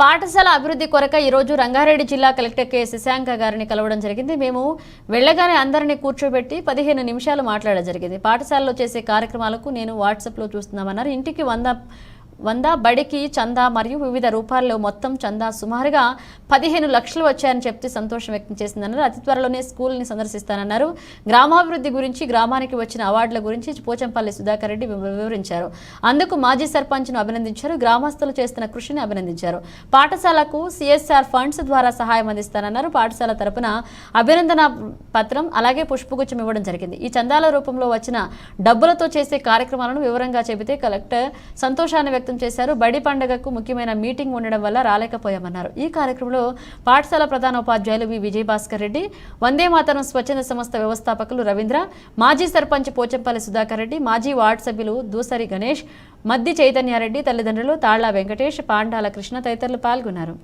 పాఠశాల అభివృద్ధి కొరక ఈరోజు రంగారెడ్డి జిల్లా కలెక్టర్ కె శశాంక గారిని కలవడం జరిగింది. మేము వెళ్ళగానే అందరినీ కూర్చోబెట్టి పదిహేను నిమిషాలు మాట్లాడడం జరిగింది. పాఠశాలలో చేసే కార్యక్రమాలకు నేను వాట్సాప్లో చూస్తున్నామన్నారు. ఇంటికి వంద వంద బడికి చందా మరియు వివిధ రూపాల్లో మొత్తం చందా సుమారుగా పదిహేను లక్షలు వచ్చాయని చెప్తే సంతోషం వ్యక్తం చేసిందన్నారు. అతి త్వరలోనే స్కూల్ని సందర్శిస్తానన్నారు. గ్రామాభివృద్ధి గురించి గ్రామానికి వచ్చిన అవార్డుల గురించి పోచంపల్లి సుధాకర్ రెడ్డి వివరించారు. అందుకు మాజీ సర్పంచ్ను అభినందించారు. గ్రామస్తులు చేస్తున్న కృషిని అభినందించారు. పాఠశాలకు సిఎస్ఆర్ ఫండ్స్ ద్వారా సహాయం అందిస్తానన్నారు. పాఠశాల తరపున అభినందన పత్రం అలాగే పుష్పగుచ్చం ఇవ్వడం జరిగింది. ఈ చందాల రూపంలో వచ్చిన డబ్బులతో చేసే కార్యక్రమాలను వివరంగా చెబితే కలెక్టర్ సంతోషాన్ని వ్యక్తం చేశారు. బడి పండుగకు ముఖ్యమైన మీటింగ్ ఉండడం వల్ల రాలేకపోయామన్నారు. ఈ కార్యక్రమంలో పాఠశాల ప్రధాన ఉపాధ్యాయులు వి. విజయభాస్కర్ రెడ్డి వందే మాతరం స్వచ్ఛంద సంస్థ వ్యవస్థాపకులు రవీంద్ర మాజీ సర్పంచ్ పోచంపల్లి సుధాకర్ రెడ్డి మాజీ వార్డు సభ్యులు దూసరి గణేష్ మద్ది చైతన్యారెడ్డి తల్లిదండ్రులు తాళ్ళ వెంకటేష్ పాండాల కృష్ణ తదితరులు పాల్గొన్నారు.